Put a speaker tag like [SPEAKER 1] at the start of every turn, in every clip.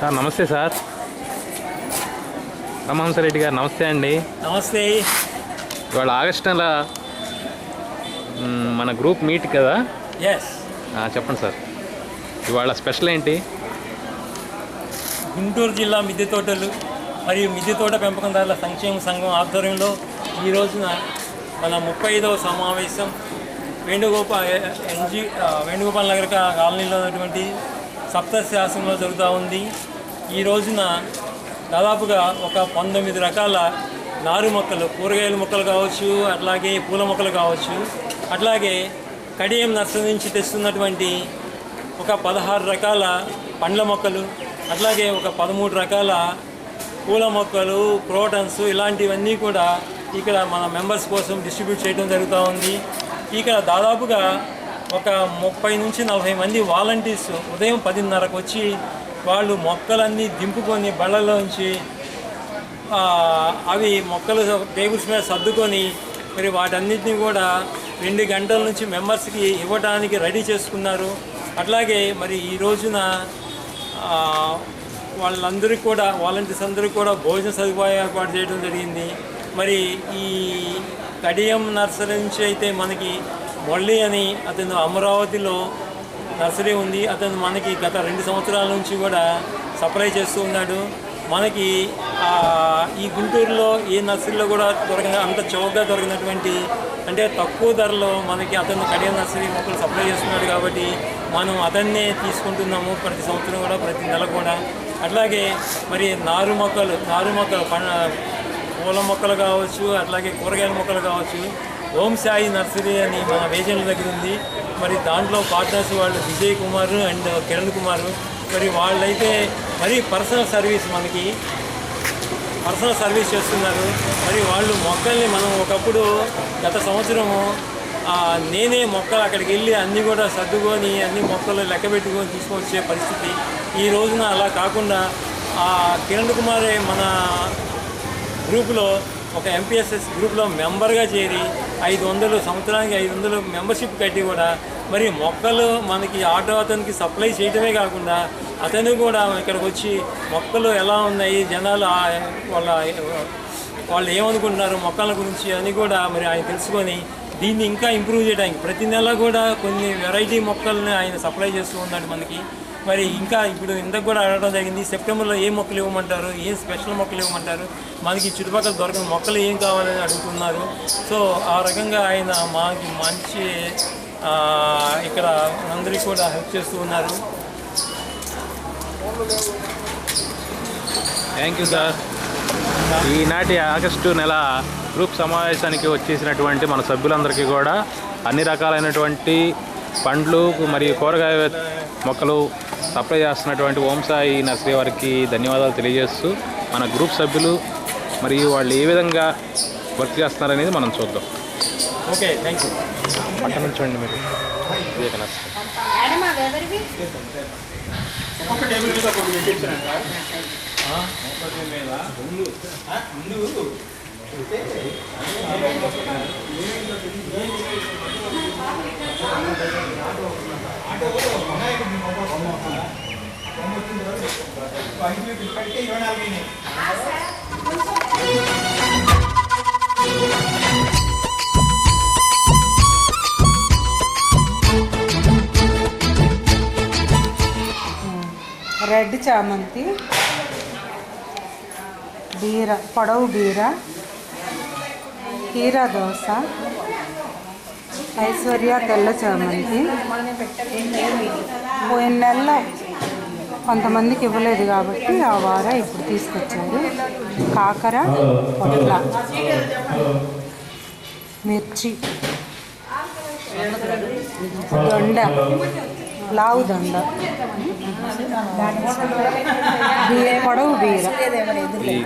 [SPEAKER 1] Sir నమస్తే sir. రమహంసరెడ్డి గారు నమస్తే అండి.
[SPEAKER 2] నమస్తే.
[SPEAKER 1] ఇవాళ ఆగస్ట్ నెల మన గ్రూప్ మీట్ కదా? చెప్పండి సార్. ఇవాళ స్పెషల్ ఏంటి?
[SPEAKER 2] గుంటూరు జిల్లా మిద్దె తోటలు మరియు మిద్దె తోట పెంపకందారుల సంక్షేమ సంఘం ఆధ్వర్యంలో ఈ రోజున మన ముప్పై ఐదవ సమావేశం వేణుగోపాల్ ఎన్జి వేణుగోపాల్ నగర్ కాలనీలో ఉన్నటువంటి సప్తశాసనంలో జరుగుతూ ఉంది. ఈ రోజున దాదాపుగా ఒక పంతొమ్మిది రకాల నారు మొక్కలు కూరగాయల మొక్కలు కావచ్చు అట్లాగే పూల మొక్కలు కావచ్చు అట్లాగే కడియం నర్సరీ నుంచి తెస్తున్నటువంటి ఒక పదహారు రకాల పండ్ల మొక్కలు అట్లాగే ఒక పదమూడు రకాల పూల మొక్కలు క్రోటన్స్ ఇలాంటివన్నీ కూడా ఇక్కడ మన మెంబర్స్ కోసం డిస్ట్రిబ్యూట్ చేయడం జరుగుతూ ఉంది. ఇక్కడ దాదాపుగా ఒక ముప్పై నుంచి నలభై మంది వాలంటీర్స్ ఉదయం పదిన్నరకు వచ్చి వాళ్ళు మొక్కలన్నీ దింపుకొని బళ్ళలోంచి అవి మొక్కలు టేబుల్స్ మీద సర్దుకొని మరి వాటన్నిటిని కూడా రెండు గంటల నుంచి మెంబర్స్కి ఇవ్వడానికి రెడీ చేసుకున్నారు. అట్లాగే మరి ఈ రోజున వాళ్ళందరికీ కూడా వాలంటీర్స్ అందరికీ కూడా భోజన సదుపాయం ఏర్పాటు చేయడం జరిగింది. మరి ఈ కడియం నర్సరీ నుంచి అయితే మనకి మళ్ళీ అని అతను అమరావతిలో నర్సరీ ఉంది. అతను మనకి గత రెండు సంవత్సరాల నుంచి కూడా సప్లై చేస్తూ ఉన్నాడు. మనకి ఈ గుంటూరులో ఏ నర్సరీలో కూడా దొరక అంత చౌకగా దొరికినటువంటి అంటే తక్కువ ధరలో మనకి అతను కడియం నర్సరీ మొక్కలు సప్లై చేస్తున్నాడు కాబట్టి మనం అతన్నే తీసుకుంటున్నాము ప్రతి సంవత్సరం కూడా ప్రతి నెల కూడా. అట్లాగే మరి నారు మొక్కలు నారు మొక్కలు పూల మొక్కలు కావచ్చు అట్లాగే కూరగాయల మొక్కలు కావచ్చు ఓం సాయి నర్సరీ అని మన వేజన్ల దగ్గర ఉంది. మరి దాంట్లో పార్ట్నర్స్ వాళ్ళు విజయ్ కుమార్ అండ్ కిరణ్ కుమార్. మరి వాళ్ళైతే మరి పర్సనల్ సర్వీస్ మనకి. పర్సనల్ సర్వీస్ చేస్తున్నారు. మరి వాళ్ళు మొక్కల్ని మనం ఒకప్పుడు గత సంవత్సరము నేనే మొక్కలు అక్కడికి వెళ్ళి అన్నీ కూడా సర్దుకొని అన్ని మొక్కలు లెక్క పెట్టుకొని తీసుకొచ్చే పరిస్థితి. ఈ రోజున అలా కాకుండా కిరణ్ కుమారే మన గ్రూపులో ఒక ఎంపీఎస్ఎస్ గ్రూప్లో మెంబర్గా చేరి ఐదు వందలు సంవత్సరానికి ఐదు వందలు మెంబర్షిప్ కట్టి కూడా మరి మొక్కలు మనకి ఆటో అతనికి సప్లై చేయటమే కాకుండా అతను కూడా ఇక్కడికి వచ్చి మొక్కలు ఎలా ఉన్నాయి జనాలు వాళ్ళ వాళ్ళు ఏమనుకుంటున్నారు మొక్కల గురించి అని కూడా మరి ఆయన తెలుసుకొని దీన్ని ఇంకా ఇంప్రూవ్ చేయడానికి ప్రతి నెల కూడా కొన్ని వెరైటీ మొక్కల్ని ఆయన సప్లై చేస్తూ ఉన్నాడు మనకి. మరి ఇంకా ఇప్పుడు ఇంతకు కూడా అడగడం జరిగింది సెప్టెంబర్లో ఏ మొక్కలు ఇవ్వమంటారు ఏ స్పెషల్ మొక్కలు ఇవ్వమంటారు మనకి చుట్టుపక్కల దొరకని మొక్కలు ఏం కావాలని అడుగుతున్నారు. సో ఆ రకంగా ఆయన మాకి మంచి ఇక్కడ అందరికీ కూడా హెల్ప్ చేస్తూ ఉన్నారు.
[SPEAKER 1] థ్యాంక్ యూ సార్ ఈనాటి ఆగస్టు నెల గ్రూప్ సమావేశానికి వచ్చేసినటువంటి మన సభ్యులందరికీ కూడా అన్ని రకాలైనటువంటి పండ్లు మరియు కూరగాయ మొక్కలు సప్లై చేస్తున్నటువంటి ఓంసాయి నర్సరీ వారికి ధన్యవాదాలు తెలియజేస్తూ మన గ్రూప్ సభ్యులు మరియు వాళ్ళు ఏ విధంగా వర్క్ చేస్తున్నారనేది మనం చూద్దాం.
[SPEAKER 2] ఓకే థ్యాంక్ యూ
[SPEAKER 1] పక్కన నుంచోండి మీరు.
[SPEAKER 3] రెడ్ చామంతి బీర పొడవు బీర కీరా దోస ఐశ్వర్య తెల్ల చామంతి. పోయిన నెలలో కొంతమందికి ఇవ్వలేదు కాబట్టి ఆ వార ఇప్పుడు తీసుకొచ్చారు. కాకర పొట్ల మిర్చి దొండ. లావు దొండ పొడవు బీర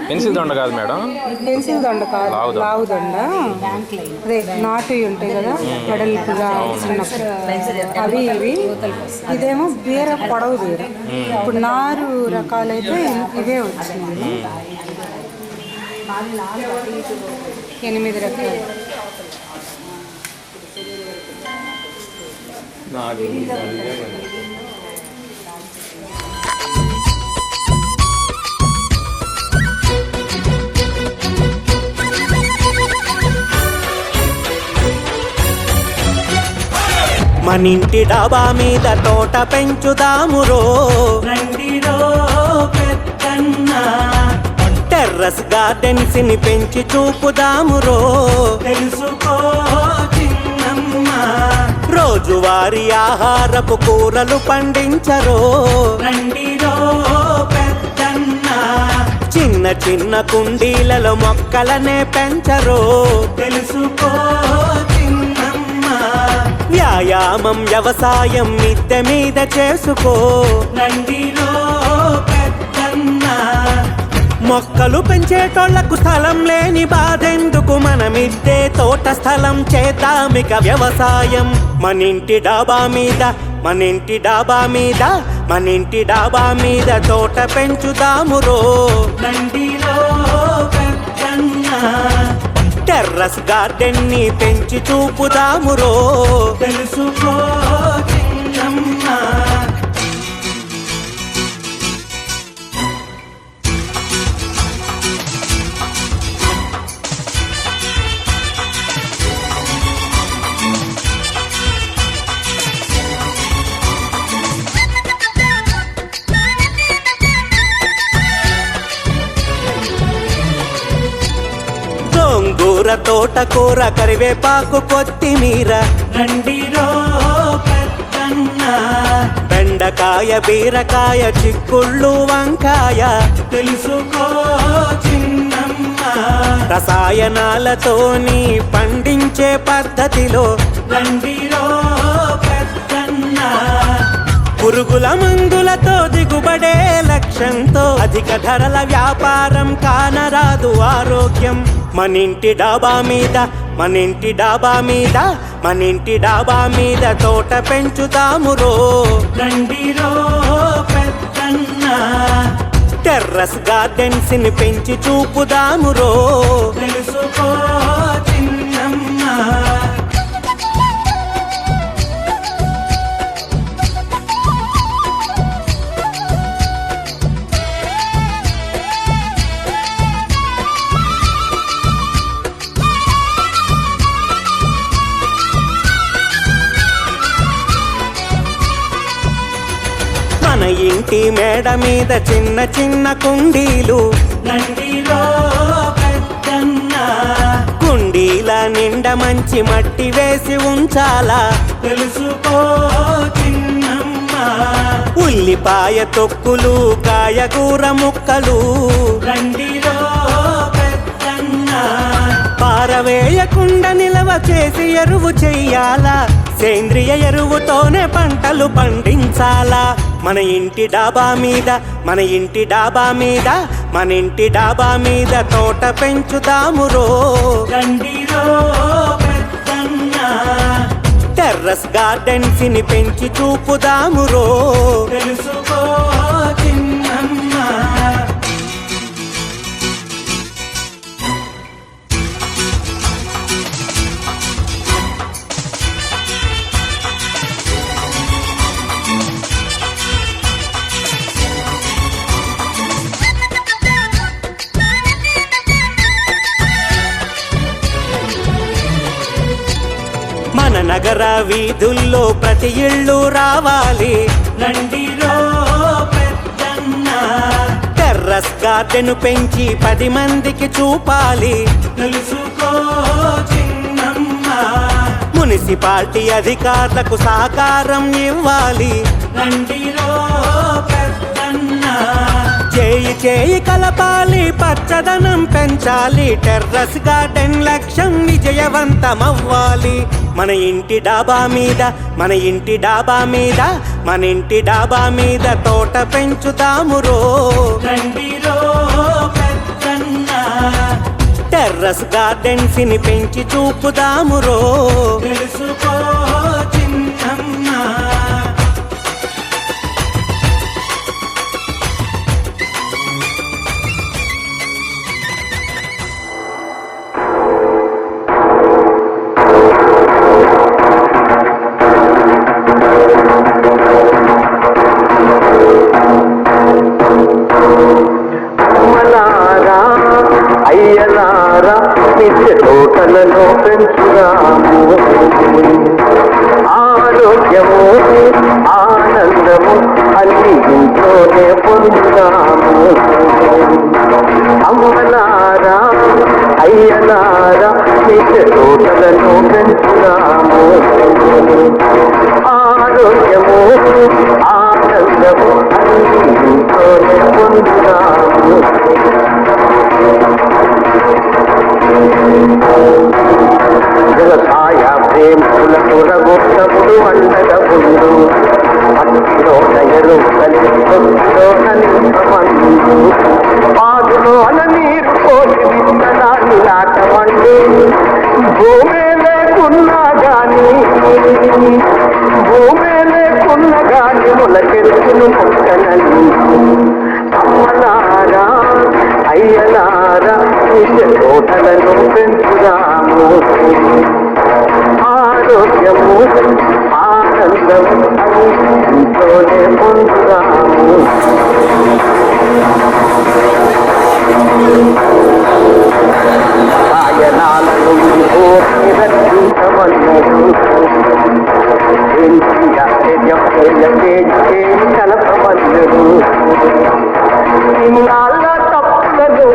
[SPEAKER 1] పెన్సిల్ దొండ కాదు మేడం.
[SPEAKER 3] పెన్సిల్ దొండ కాదు
[SPEAKER 1] లావు దొండ.
[SPEAKER 3] అదే నాటు ఉంటాయి కదా వెడల్పుగా అవి ఇవి. ఇదేమో బీర పొడవు బీర ఇప్పుడు నారు రకాలైతే ఇవే వచ్చినాయి. ఎనిమిది రకాలు.
[SPEAKER 4] మనింటి డాబా మీద తోట పెంచుదామురో టెర్రస్ గార్డెన్స్ని పెంచి చూపుదామురో
[SPEAKER 5] తెలుసు
[SPEAKER 4] రోజువారీ ఆహారపు కూరలు పండించరో. చిన్న చిన్న కుండీలలో మొక్కలనే పెంచరో.
[SPEAKER 5] తెలుసుకో
[SPEAKER 4] వ్యాయామం వ్యవసాయం మిద్దె మీద చేసుకో.
[SPEAKER 5] పెద్దన్న.
[SPEAKER 4] మొక్కలు పెంచేటోళ్ళకు స్థలం లేని బాధెందుకు మనమిద్దే తోట స్థలం చేద్దామిక వ్యవసాయం. మనింటి డాబా మీద మనింటి డాబా మీద మనింటి డాబా మీద తోట పెంచుదామురో
[SPEAKER 5] రండిరో
[SPEAKER 4] టెర్రస్ గార్డెన్ని పెంచి చూపుదామురో
[SPEAKER 5] తెలుసుకో.
[SPEAKER 4] గోంగూర తోటకూర కరివేపాకు కొత్తిమీర.
[SPEAKER 5] రండిరో
[SPEAKER 4] బెండకాయ బీరకాయ చిక్కుళ్ళు వంకాయ.
[SPEAKER 5] తెలుసుకో
[SPEAKER 4] రసాయనాలతోని పండించే పద్ధతిలో
[SPEAKER 5] రండిరో
[SPEAKER 4] పురుగుల మందులతో దిగుబడే లక్ష్యంతో అధిక ధరల వ్యాపారం కానరాదు ఆరోగ్యం. మనింటి డాబా మీద మనింటి డాబా మీద మనింటి డాబా మీద తోట పెంచుదామురో
[SPEAKER 5] రండిరో పెద్దన్న.
[SPEAKER 4] టెర్రస్ గార్డెన్స్ని పెంచి చూపుదామురో
[SPEAKER 5] తెలుసుకో
[SPEAKER 4] మేడ మీద చిన్న చిన్న కుండీలు.
[SPEAKER 5] పెద్దన్న.
[SPEAKER 4] కుండీల నిండా మంచి మట్టి వేసి ఉంచాలా.
[SPEAKER 5] తెలుసుకో చిన్నమ్మ.
[SPEAKER 4] ఉల్లిపాయ తొక్కులు కాయగూర ముక్కలు.
[SPEAKER 5] పెద్దన్న.
[SPEAKER 4] పారవేయకుండా నిలవ చేసి ఎరువు చెయ్యాలా. సేంద్రియ ఎరువుతోనే పంటలు పండించాలా. మన ఇంటి డాబా మీద మన ఇంటి డాబా మీద మన ఇంటి డాబా మీద తోట పెంచుదామురో
[SPEAKER 5] రండిరో పెద్దన్న.
[SPEAKER 4] టెర్రస్ గార్డెన్స్ని పెంచి చూపుదామురో
[SPEAKER 5] తెలుసుకో
[SPEAKER 4] నగర వీధుల్లో ప్రతి ఇళ్ళు రావాలి.
[SPEAKER 5] నండిలో పెద్దన్న
[SPEAKER 4] టెర్రస్ గార్డెన్ పెంచి పది మందికి చూపాలి.
[SPEAKER 5] తెలుసుకో చిన్నమ్మ
[SPEAKER 4] మున్సిపాలిటీ అధికారులకు సహకారం ఇవ్వాలి.
[SPEAKER 5] నండిలో పెద్దన్న
[SPEAKER 4] చేయి చేయి కలపాలి పచ్చదనం పెంచాలి టెర్రస్ గార్డెన్ లక్ష్యం విజయవంతమవ్వాలి. మన ఇంటి డాబా మీద మన ఇంటి డాబా మీద మన ఇంటి డాబా మీద తోట
[SPEAKER 5] రండిరో పెద్దన్న.
[SPEAKER 4] టెర్రస్ గార్డెన్స్ని పెంచి చూపుదామురో
[SPEAKER 5] తెలుసుకో చిన్నమ్మ.
[SPEAKER 6] అతిలో నీరు కోసి విత్తనాన్ని నాటమండి లేకున్నా గాని లేకున్నా గాని అమ్మలారా అయ్యలారా తోటలను పెంచుదాము ఆరోగ్యము ఆనందము ఇంట్లోనే పొందుదాము ఆయనాలను భూమి రక్షించమన్నదు తప్పులను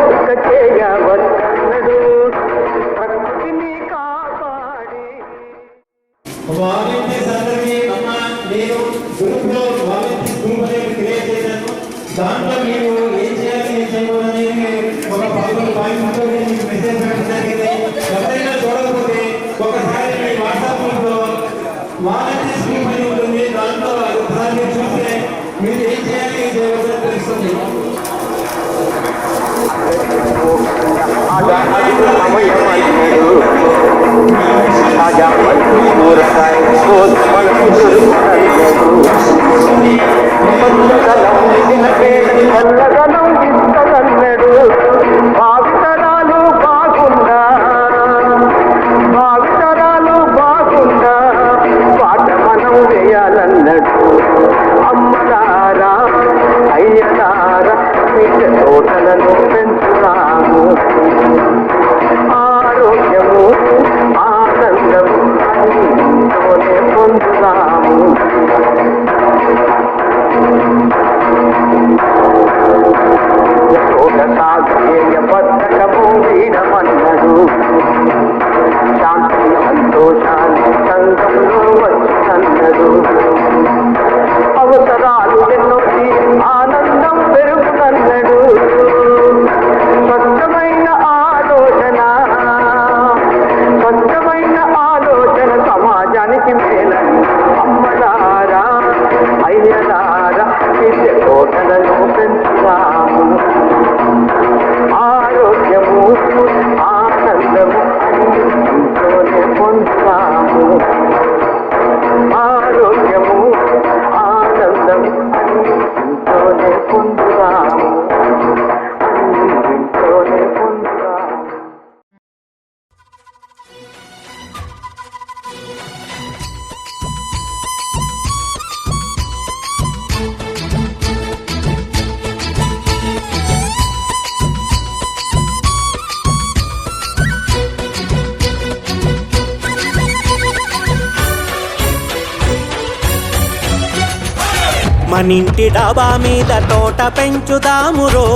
[SPEAKER 4] డాబా మీద తోట పెంచుదామురో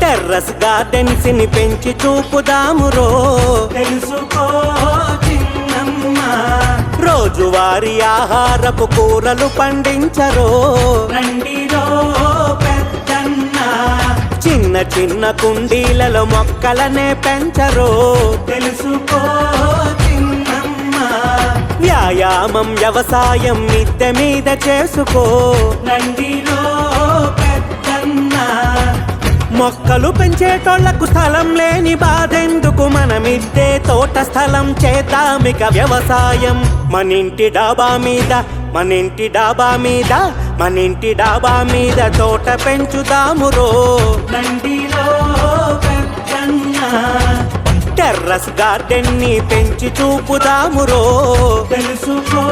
[SPEAKER 4] టెర్రస్ గార్డెన్స్ని పెంచి చూపుదామురో
[SPEAKER 5] తెలుసుకో చిన్నమ్మ.
[SPEAKER 4] రోజువారీ ఆహారపు కూరలు పండించరో. చిన్న చిన్న కుండీలలో మొక్కలనే పెంచరో.
[SPEAKER 5] తెలుసుకో
[SPEAKER 4] వ్యాయామం వ్యవసాయం మిద్దె మీద చేసుకో
[SPEAKER 5] పెద్దన్న.
[SPEAKER 4] మొక్కలు పెంచేటోళ్ళకు స్థలం లేని బాధెందుకు మనమిద్దే తోట స్థలం చేద్దామిక వ్యవసాయం. మనింటి డాబా మీద మనింటి డాబా మీద మనింటి డాబా మీద తోట పెంచుదామురో
[SPEAKER 5] రండిరో పెద్దన్న.
[SPEAKER 4] టెర్రస్ గార్డెన్ని పెంచి చూపుదామురో.
[SPEAKER 5] తెలుసుకో.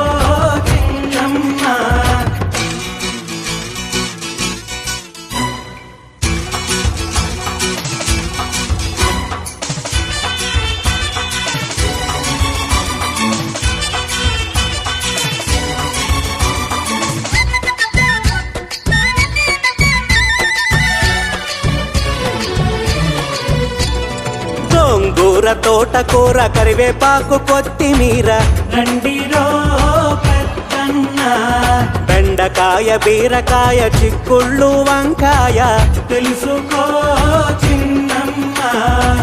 [SPEAKER 4] తోటకూర కరివేపాకు కొత్తిమీర.
[SPEAKER 5] రండిరో
[SPEAKER 4] బెండకాయ బీరకాయ చిక్కుళ్ళు వంకాయ.
[SPEAKER 5] తెలుసుకో చిన్నమ్మ.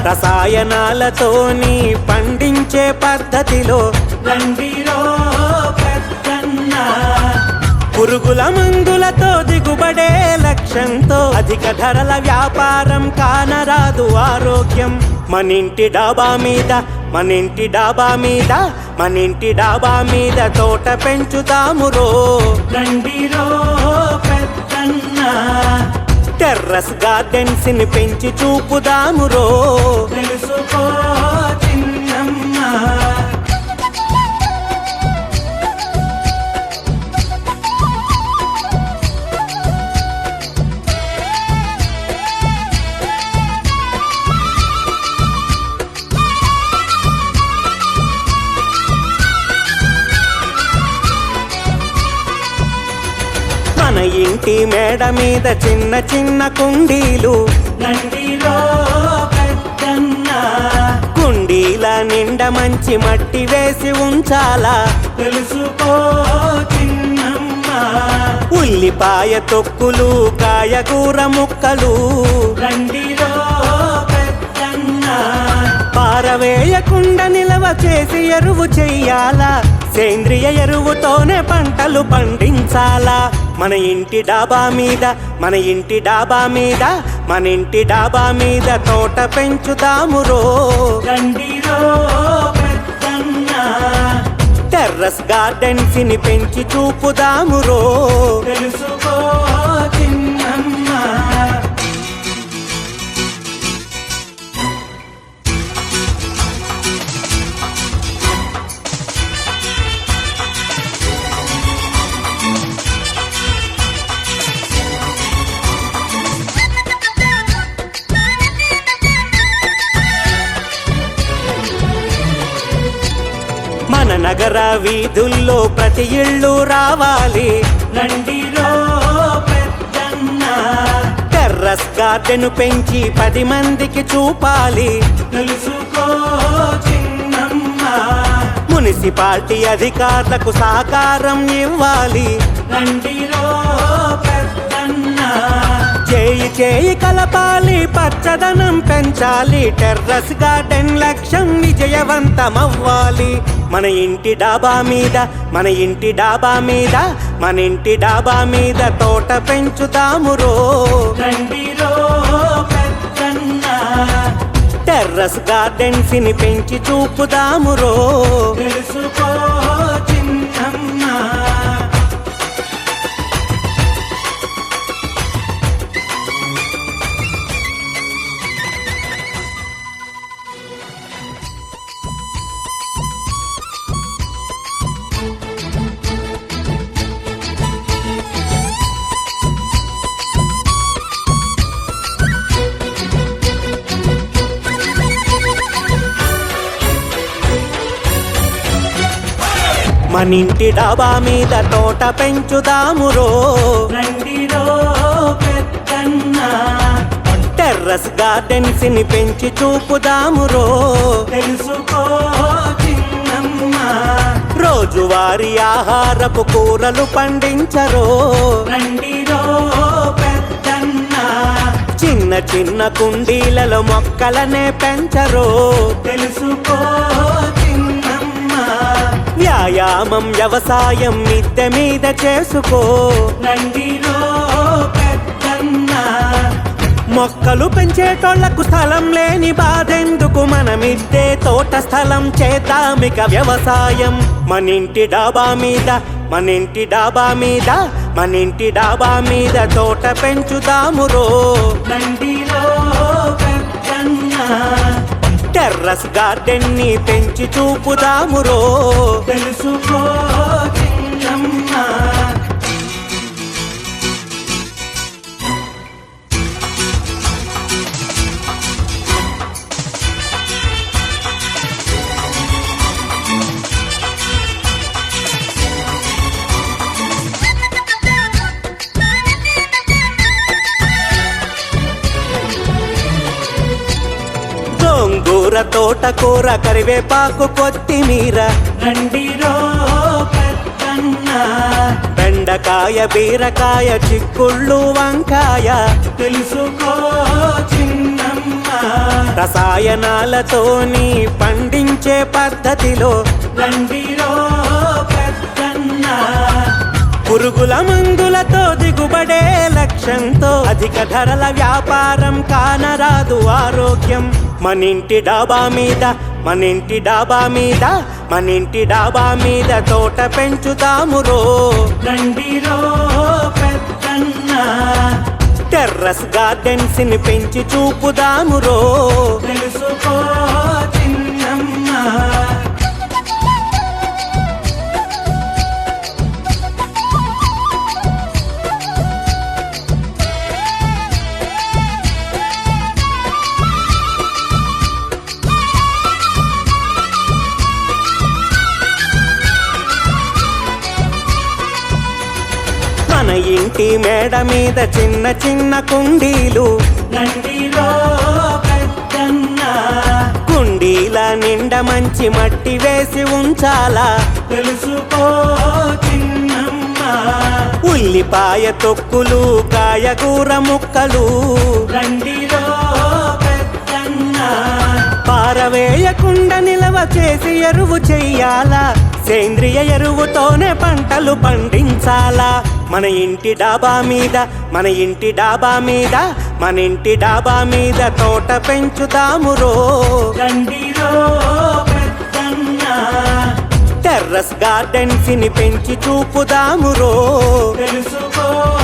[SPEAKER 4] రసాయనాలతోని పండించే పద్ధతిలో.
[SPEAKER 5] రండిరో
[SPEAKER 4] పురుగుల మందులతో దిగుబడే లక్ష్యంతో. అధిక ధరల వ్యాపారం కానరాదు ఆరోగ్యం. మనింటి డాబా మీద మనింటి డాబా మీద మనింటి డాబా మీద తోట పెంచుతాము రో.
[SPEAKER 5] రండిరో పెద్దన్న.
[SPEAKER 4] టెర్రస్ గార్డెన్స్ని పెంచి చూపుదాము రో.
[SPEAKER 5] తెలుసుకో చిన్నమ్మ.
[SPEAKER 4] ఇంటి మేడ మీద చిన్న చిన్న కుండీలు. కుండీల నిండా మంచి మట్టి వేసి ఉంచాలా.
[SPEAKER 5] తెలుసుకో చిన్నమ్మ.
[SPEAKER 4] ఉల్లిపాయ తొక్కులు కాయగూర ముక్కలు. పారవేయకుండా నిలవ చేసి ఎరువు చెయ్యాలా. సేంద్రియ ఎరువుతోనే పంటలు పండించాలా. మన ఇంటి డాబా మీద మన ఇంటి డాబా మీద మన ఇంటి డాబా మీద తోట పెంచుదాము రో. టెర్రస్ గార్డెన్స్ని పెంచి చూపుదాము రో. మన వీధుల్లో ప్రతి ఇళ్ళు రావాలి.
[SPEAKER 5] నండిలో పెద్దన్న
[SPEAKER 4] టెర్రస్ గార్డెన్ పెంచి పది మందికి చూపాలి.
[SPEAKER 5] తెలుసుకో చిన్నమ్మ.
[SPEAKER 4] మున్సిపాలిటీ అధికారులకు సహకారం ఇవ్వాలి.
[SPEAKER 5] నండిలో పెద్దన్న
[SPEAKER 4] చేయి చేయి కలపాలి పచ్చదనం పెంచాలి. టెర్రస్ గార్డెన్ లక్ష్యం విజయవంతమవ్వాలి. మన ఇంటి డాబా మీద మన ఇంటి డాబా మీద మన ఇంటి డాబా మీద తోట
[SPEAKER 5] పెద్దన్న.
[SPEAKER 4] టెర్రస్ గార్డెన్స్ని పెంచి చూపుదాము రో.
[SPEAKER 5] తెలుసుకో.
[SPEAKER 4] మన ఇంటి డాబా మీద తోట పెంచుదాము రో.
[SPEAKER 5] రండిరో పెద్దన్న.
[SPEAKER 4] టెర్రస్ గార్డెన్స్ని పెంచి చూపుదాము రో.
[SPEAKER 5] తెలుసుకో చిన్నమ్మ.
[SPEAKER 4] రోజువారీ ఆహారపు కూరలు పండించరో.
[SPEAKER 5] రండిరో పెద్దన్న.
[SPEAKER 4] చిన్న చిన్న కుండీలలో మొక్కలనే పెంచరో.
[SPEAKER 5] తెలుసుకో
[SPEAKER 4] వ్యాయామం వ్యవసాయం మిద్దె మీద చేసుకో.
[SPEAKER 5] పెద్దన్న.
[SPEAKER 4] మొక్కలు పెంచేటోళ్ళకు స్థలం లేని బాధెందుకు మనమిద్దే తోట స్థలం చేద్దామిక వ్యవసాయం. మనింటి డాబా మీద మనింటి డాబా మీద మనింటి డాబా మీద తోట పెంచుదాము రో.
[SPEAKER 5] రండిరో పెద్దన్న.
[SPEAKER 4] టెర్రస్ గార్డెన్ని పెంచి చూపుదాము రో
[SPEAKER 5] తెలుసుకో
[SPEAKER 4] గోంగూర తోటకూర కరివేపాకు కొత్తిమీర.
[SPEAKER 5] రండిరో
[SPEAKER 4] బెండకాయ బీరకాయ చిక్కుళ్ళు వంకాయ.
[SPEAKER 5] తెలుసుకో చిన్నమ్మ.
[SPEAKER 4] రసాయనాలతోని పండించే పద్ధతిలో
[SPEAKER 5] రండిరో పెద్దన్న.
[SPEAKER 4] పురుగుల మందులతో దిగుబడే లక్ష్యంతో అధిక ధరల వ్యాపారం కానరాదు ఆరోగ్యం. మనింటి డాబా మీద మనింటి డాబా మీద మనింటి డాబా మీద తోట పెంచుతాము రో.
[SPEAKER 5] రండిరో పెద్దన్న.
[SPEAKER 4] టెర్రస్ గార్డెన్స్ని పెంచి చూపుదాము రో.
[SPEAKER 5] తెలుసుకో చిన్నమ్మ.
[SPEAKER 4] ఇంటి మేడ మీద చిన్న చిన్న కుండీలు. కుండీల నిండా మంచి మట్టి వేసి ఉంచాలా.
[SPEAKER 5] తెలుసుకో
[SPEAKER 4] ఉల్లిపాయ తొక్కులు కాయగూర ముక్కలు. పారవేయకుండా నిలవ చేసి ఎరువు చెయ్యాలా. సేంద్రియ ఎరువుతోనే పంటలు పండించాలా? మన ఇంటి డాబా మీద మన ఇంటి డాబా మీద మన ఇంటి డాబా మీద తోట పెంచుదాము రో. టెర్రస్ గార్డెన్స్ని పెంచి చూపుదాము రో.
[SPEAKER 5] తెలుసుకో.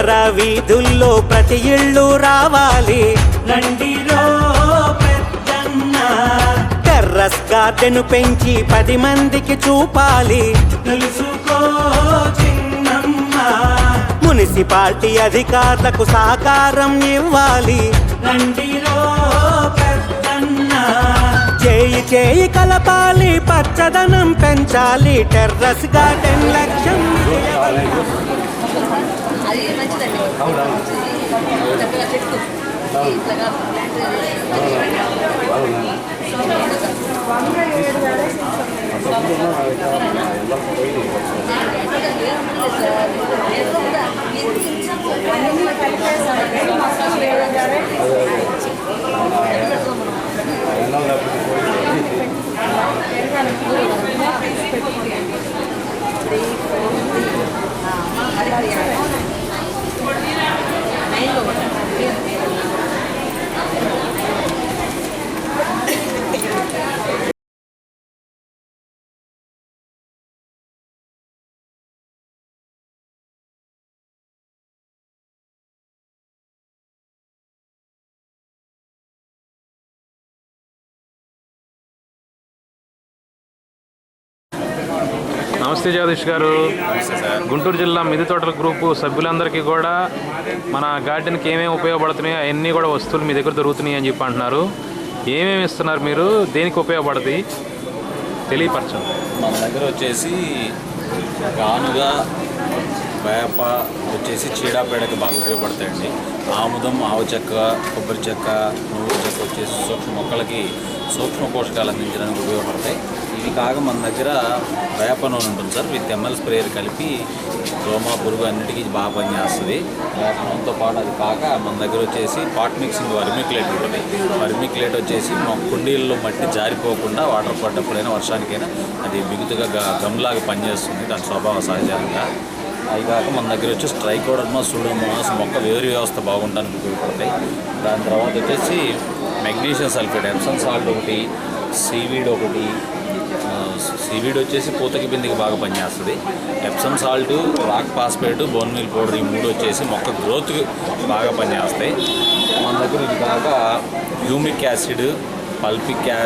[SPEAKER 4] మన నగర వీధుల్లో ప్రతి ఇళ్ళు రావాలి.
[SPEAKER 5] రండిరో పెద్దన్న
[SPEAKER 4] టెర్రస్ గార్డెన్ పెంచి పది మందికి చూపాలి.
[SPEAKER 5] తెలుసుకో చిన్నమ్మ
[SPEAKER 4] మున్సిపాలిటీ అధికారులకు సహకారం ఇవ్వాలి.
[SPEAKER 5] రండిరో
[SPEAKER 4] చేయి చేయి కలపాలి పచ్చదనం పెంచాలి. టెర్రస్ గార్డెన్ లక్ష్యం
[SPEAKER 7] చక్కగా చెట్టు ఇట్లాగా ప్లాంట్ Thank you.
[SPEAKER 1] నమస్తే జగదీష్ గారు. గుంటూరు జిల్లా మిది తోటల గ్రూపు సభ్యులందరికీ కూడా మన గార్డెన్కి ఏమేమి ఉపయోగపడుతున్నాయో అవన్నీ కూడా వస్తువులు మీ దగ్గర దొరుకుతున్నాయి అని చెప్పి అంటున్నారు. ఏమేమి ఇస్తున్నారు మీరు? దేనికి ఉపయోగపడుతుంది తెలియపరచండి.
[SPEAKER 8] మన దగ్గర వచ్చేసి గానుగ వేప వచ్చేసి చీడాపేడకి బాగా ఉపయోగపడతాయండి. ఆముదం ఆవు చెక్క కొబ్బరి చెక్క నువ్వుల చెక్క వచ్చేసి సూక్ష్మ మొక్కలకి సూక్ష్మ పోషకాలు అందించడానికి ఉపయోగపడతాయి. ఇవి కాక మన దగ్గర వేప నూనె ఉంటుంది సార్. విత్ ఎంఎల్ స్ప్రేయర్ కలిపి దోమ పురుగు అన్నిటికీ బాగా పనిచేస్తుంది. వేప నూనెతో పాటు అది కాక మన దగ్గర వచ్చేసి పాట్ మిక్సింగ్ వర్మిక్లేట్ ఉంటుంది. వర్మిక్లేట్ వచ్చేసి మా కుండీల్లో మట్టి జారిపోకుండా వాటర్ పడ్డప్పుడైనా వర్షానికైనా అది బిగుతుగా గమ్లాగా పనిచేస్తుంది. దాని స్వభావ సహజంగా. అవి కాక మన దగ్గర వచ్చి స్ట్రైకోడర్మా సూడోమోనాస్ మొక్క వేరు వ్యవస్థ బాగుండడానికి ఉపయోగపడతాయి. దాని తర్వాత వచ్చేసి మెగ్నీషియం సల్ఫేట్ ఎంసన్ సాల్ట్ ఒకటి సీవీడ్ ఒకటి సీవీడ్ వచ్చేసి పూతకి బిందికి బాగా పనిచేస్తుంది. Epsom salt rock phosphate bone meal powder ఈ మూడు వచ్చేసి మొక్క గ్రోత్కి బాగా పనిచేస్తాయి. మన దగ్గర ఇది కాక హ్యూమిక్ యాసిడ్ పల్పిక్ యా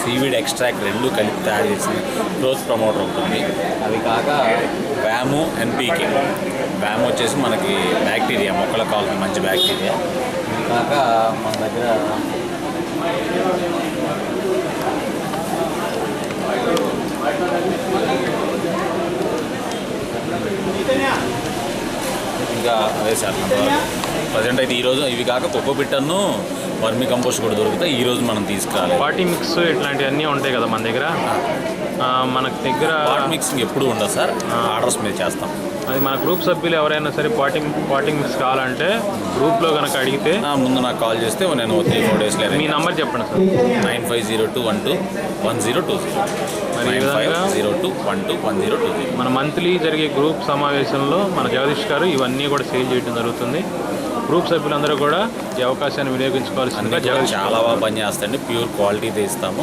[SPEAKER 8] సీవీడ్ ఎక్స్ట్రాక్ట్ రెండు కలిపి తయారు చేసిన గ్రోత్ ప్రమోటర్ ఉంటుంది. అది కాక వ్యాము ఎన్పీకే వ్యామ్ వచ్చేసి మనకి బ్యాక్టీరియా మొక్కలకు కావాల్సిన మంచి బ్యాక్టీరియా. ఇది కాక మన దగ్గర ఇంకా అదే సార్ ప్రజెంట్ అయితే ఈరోజు ఇవి కాక కోకో పిట్టను వర్మి కంపోస్ట్ కూడా దొరుకుతాయి. ఈరోజు మనం తీసుకురాలి.
[SPEAKER 1] పార్టీ మిక్స్ ఇట్లాంటివన్నీ ఉంటాయి కదా మన దగ్గర? మనకు దగ్గర
[SPEAKER 8] పాట్ మిక్సింగ్ ఎప్పుడు ఉండదు సార్. ఆర్డర్స్ మీద చేస్తాం.
[SPEAKER 1] అది మన గ్రూప్ సభ్యులు ఎవరైనా సరే పాటింగ్ పాటింగ్ మిక్స్ కావాలంటే గ్రూప్లో కనుక అడిగితే
[SPEAKER 8] ముందు నాకు కాల్ చేస్తే నేను త్రీ ఫోర్ డేస్లో
[SPEAKER 1] మీ నంబర్ చెప్పండి sir.
[SPEAKER 8] Nine five zero two one two one zero two zero.
[SPEAKER 1] మరి ఈ
[SPEAKER 8] నైన్ ఫైవ్
[SPEAKER 1] విధంగా
[SPEAKER 8] zero two one two one zero two zero.
[SPEAKER 1] మన మంత్లీ జరిగే గ్రూప్ సమావేశంలో మన జగదీష్ గారు ఇవన్నీ కూడా సేల్ చేయడం జరుగుతుంది. గ్రూప్ సభ్యులందరూ కూడా ఈ అవకాశాన్ని వినియోగించుకోవాల్సిందిగా
[SPEAKER 8] చాలా బాగా పనిచేస్తాయండి. ప్యూర్ క్వాలిటీ ఇస్తాము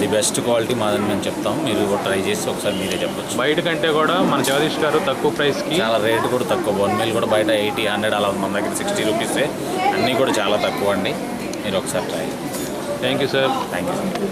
[SPEAKER 8] ది బెస్ట్ క్వాలిటీ మాదని మేము చెప్తాము. మీరు కూడా ట్రై చేసి ఒకసారి మీరే చెప్పొచ్చు.
[SPEAKER 1] బయట కంటే కూడా మన జగదీష్ గారు తక్కువ ప్రైస్కి
[SPEAKER 8] చాలా రేటు కూడా తక్కువ. వన్ మీల్ కూడా బయట ఎయిటీ హండ్రెడ్ అలా ఉంది. మన దగ్గర సిక్స్టీ రూపీసే అన్నీ కూడా చాలా తక్కువ అండి. మీరు ఒకసారి try
[SPEAKER 1] thank you sir
[SPEAKER 8] thank you